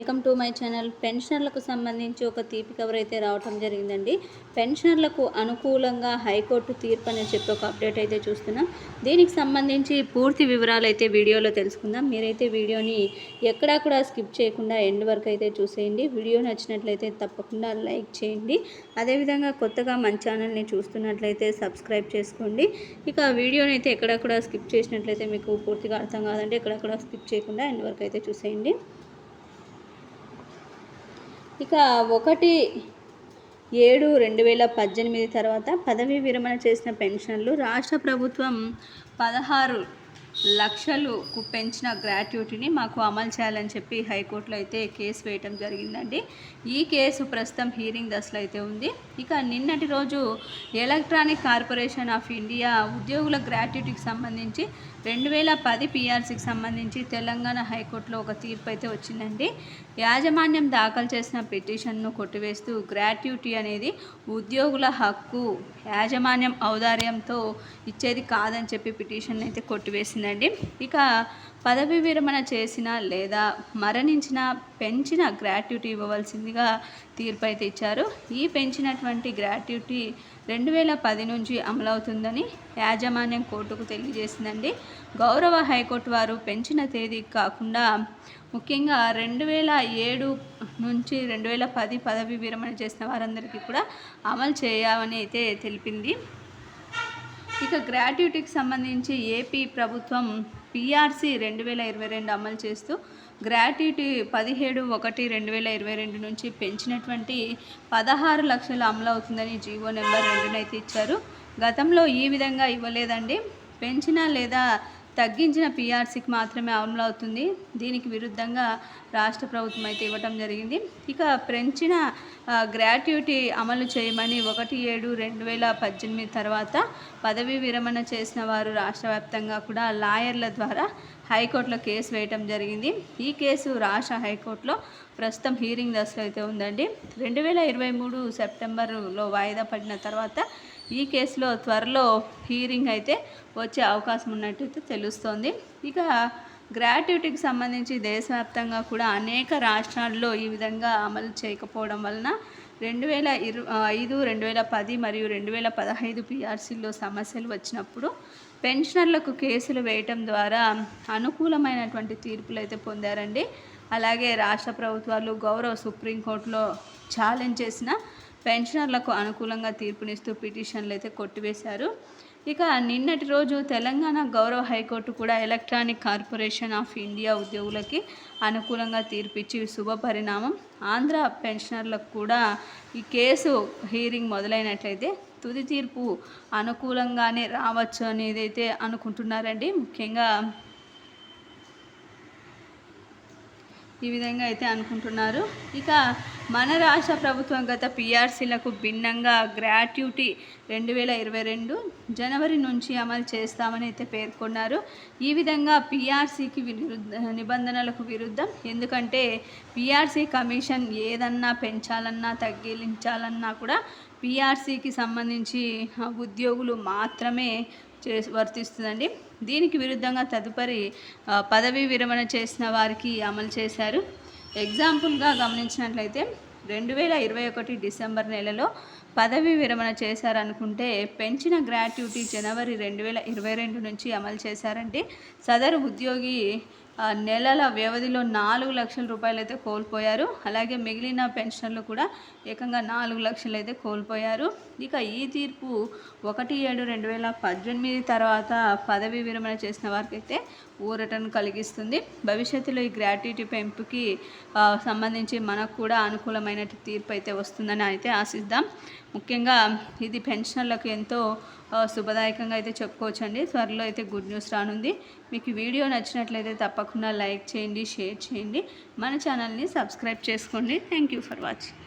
Welcome to my channel. పెన్షనర్లకు సంబంధించి ఒక తీపి కవర్ అయితే రావటం జరిగిందండి. పెన్షనర్లకు అనుకూలంగా హైకోర్టు తీర్పు అని చెప్పి ఒక అప్డేట్ అయితే చూస్తున్నాం. దీనికి సంబంధించి పూర్తి వివరాలు అయితే వీడియోలో తెలుసుకుందాం. మీరైతే వీడియోని ఎక్కడా కూడా స్కిప్ చేయకుండా ఎండ్ వరకు అయితే చూసేయండి. వీడియో నచ్చినట్లయితే తప్పకుండా లైక్ చేయండి. అదేవిధంగా కొత్తగా మన ఛానల్ని చూస్తున్నట్లయితే సబ్స్క్రైబ్ చేసుకోండి. ఇక వీడియోని అయితే ఎక్కడా కూడా స్కిప్ చేసినట్లయితే మీకు పూర్తిగా అర్థం కాదంటే ఎక్కడ కూడా స్కిప్ చేయకుండా ఎండ్ వరకు అయితే చూసేయండి. ఇక ఒకటి ఏడు రెండు వేల పద్దెనిమిది తర్వాత పదవీ విరమణ చేసిన పెన్షన్లు రాష్ట్ర ప్రభుత్వం పదహారు లక్షలకు పెంచిన గ్రాట్యుటీని మాకు అమలు చేయాలని చెప్పి హైకోర్టులో అయితే కేసు వేయటం జరిగిందండి. ఈ కేసు ప్రస్తుతం హీరింగ్ దశలో అయితే ఉంది. ఇక నిన్నటి రోజు ఎలక్ట్రానిక్ కార్పొరేషన్ ఆఫ్ ఇండియా ఉద్యోగుల గ్రాట్యుటీకి సంబంధించి రెండు వేల పది పిఆర్సీకి సంబంధించి తెలంగాణ హైకోర్టులో ఒక తీర్పు అయితే వచ్చిందండి. యాజమాన్యం దాఖలు చేసిన పిటిషన్ను కొట్టివేస్తూ గ్రాట్యుటీ అనేది ఉద్యోగుల హక్కు. యాజమాన్యం ఔదార్యంతో ఇచ్చేది కాదని చెప్పి పిటిషన్ అయితే కొట్టివేసిందండి. ఇక పదవి విరమణ చేసిన లేదా మరణించిన పెంచిన గ్రాట్యుటీ ఇవ్వవలసిందిగా తీర్పు అయితే ఇచ్చారు. ఈ పెంచినటువంటి గ్రాట్యుటీ రెండు వేల పది నుంచి అమలవుతుందని యాజమాన్యం కోర్టుకు తెలియజేసిందండి. గౌరవ హైకోర్టు వారు పెంచిన తేదీ కాకుండా ముఖ్యంగా రెండు వేల ఏడు నుంచి రెండు వేల పది పదవి విరమణ చేసిన వారందరికీ కూడా అమలు చేయాలని అయితే తెలిపింది. ఇక గ్రాట్యుటీకి సంబంధించి ఏపీ ప్రభుత్వం పిఆర్సి రెండు వేల ఇరవై రెండు అమలు చేస్తూ గ్రాట్యుటీ పదిహేడు ఒకటి రెండు వేల ఇరవై రెండు నుంచి పెంచినటువంటి పదహారు లక్షలు అమలు అవుతుందని జీవో నెంబర్ రెండునైతే ఇచ్చారు. గతంలో ఈ విధంగా ఇవ్వలేదండి. పెంచిన లేదా తగ్గించిన పీఆర్సీకి మాత్రమే అమలు అవుతుంది దీనికి విరుద్ధంగా రాష్ట్ర ప్రభుత్వం అయితే ఇవ్వటం జరిగింది. ఇక పెంచిన గ్రాట్యుటీ అమలు చేయమని ఒకటి ఏడు రెండు వేల పద్దెనిమిది తర్వాత పదవీ విరమణ చేసిన వారు రాష్ట్ర వ్యాప్తంగా కూడా లాయర్ల ద్వారా హైకోర్టులో కేసు వేయటం జరిగింది. ఈ కేసు రాష్ట్ర హైకోర్టులో ప్రస్తుతం హీరింగ్ దశలో అయితే ఉందండి. రెండు వేల ఇరవై మూడు సెప్టెంబర్లో వాయిదా పడిన తర్వాత ఈ కేసులో త్వరలో హీరింగ్ అయితే వచ్చే అవకాశం ఉన్నట్టయితే తెలుస్తోంది. ఇక గ్రాట్యుటీకి సంబంధించి దేశవ్యాప్తంగా కూడా అనేక రాష్ట్రాల్లో ఈ విధంగా అమలు చేయకపోవడం వలన రెండు వేల ఇరు ఐదు రెండు వేల పది మరియు రెండు వేల పదహైదు పిఆర్సీల్లో సమస్యలు వచ్చినప్పుడు పెన్షనర్లకు కేసులు వేయటం ద్వారా అనుకూలమైనటువంటి తీర్పులు అయితే పొందారండి. అలాగే రాష్ట్ర ప్రభుత్వాలు గౌరవ సుప్రీంకోర్టులో ఛాలెంజ్ చేసిన పెన్షనర్లకు అనుకూలంగా తీర్పునిస్తూ పిటిషన్లు అయితే కొట్టివేశారు. ఇక నిన్నటి రోజు తెలంగాణ గౌరవ హైకోర్టు కూడా ఎలక్ట్రానిక్ కార్పొరేషన్ ఆఫ్ ఇండియా ఉద్యోగులకి అనుకూలంగా తీర్పిచ్చి శుభ పరిణామం. ఆంధ్ర పెన్షనర్లకు కూడా ఈ కేసు హీరింగ్ మొదలైనట్లయితే తుది తీర్పు అనుకూలంగానే రావచ్చు అనేది అయితే అనుకుంటున్నారండి. ముఖ్యంగా ఈ విధంగా అయితే అనుకుంటున్నారు. ఇక మన రాష్ట్ర ప్రభుత్వం గత పిఆర్సీలకు భిన్నంగా గ్రాట్యుటీ రెండు వేల ఇరవై రెండు జనవరి నుంచి అమలు చేస్తామని అయితే పేర్కొన్నారు. ఈ విధంగా పిఆర్సీకి విరుద్ధ నిబంధనలకు విరుద్ధం. ఎందుకంటే పిఆర్సీ కమిషన్ ఏదన్నా పెంచాలన్నా తగ్గించాలన్నా కూడా పిఆర్సీకి సంబంధించి ఉద్యోగులు మాత్రమే చే వర్తిస్తుందండి. దీనికి విరుద్ధంగా తదుపరి పదవీ విరమణ చేసిన వారికి అమలు చేశారు. ఎగ్జాంపుల్గా గమనించినట్లయితే రెండు వేల ఇరవై ఒకటి డిసెంబర్ నెలలో పదవి విరమణ చేశారనుకుంటే పెంచిన గ్రాట్యుటీ జనవరి రెండు వేల ఇరవై రెండు నుంచి అమలు చేశారంటే సదరు ఉద్యోగి నెలల వ్యవధిలో నాలుగు లక్షల రూపాయలు అయితే కోల్పోయారు. అలాగే మిగిలిన పెన్షన్లు కూడా ఏకంగా నాలుగు లక్షలు అయితే కోల్పోయారు. ఇక ఈ తీర్పు ఒకటి ఏడు రెండు వేల పద్దెనిమిది తర్వాత పదవి విరమణ చేసిన వారికైతే ఊరటను కలిగిస్తుంది. భవిష్యత్తులో ఈ గ్రాట్యుటీ పెంపుకి సంబంధించి మనకు కూడా అనుకూలమైన తీర్పు అయితే వస్తుందని అయితే ఆశిద్దాం. ముఖ్యంగా ఇది పెన్షనర్లకు ఎంతో శుభదాయకంగా అయితే చెప్పుకోవచ్చండి. త్వరలో అయితే గుడ్ న్యూస్ రానుంది. మీకు వీడియో నచ్చినట్లయితే తప్పకుండా లైక్ చేయండి షేర్ చేయండి. మన ఛానల్ని సబ్స్క్రైబ్ చేసుకోండి. Thank you for watching.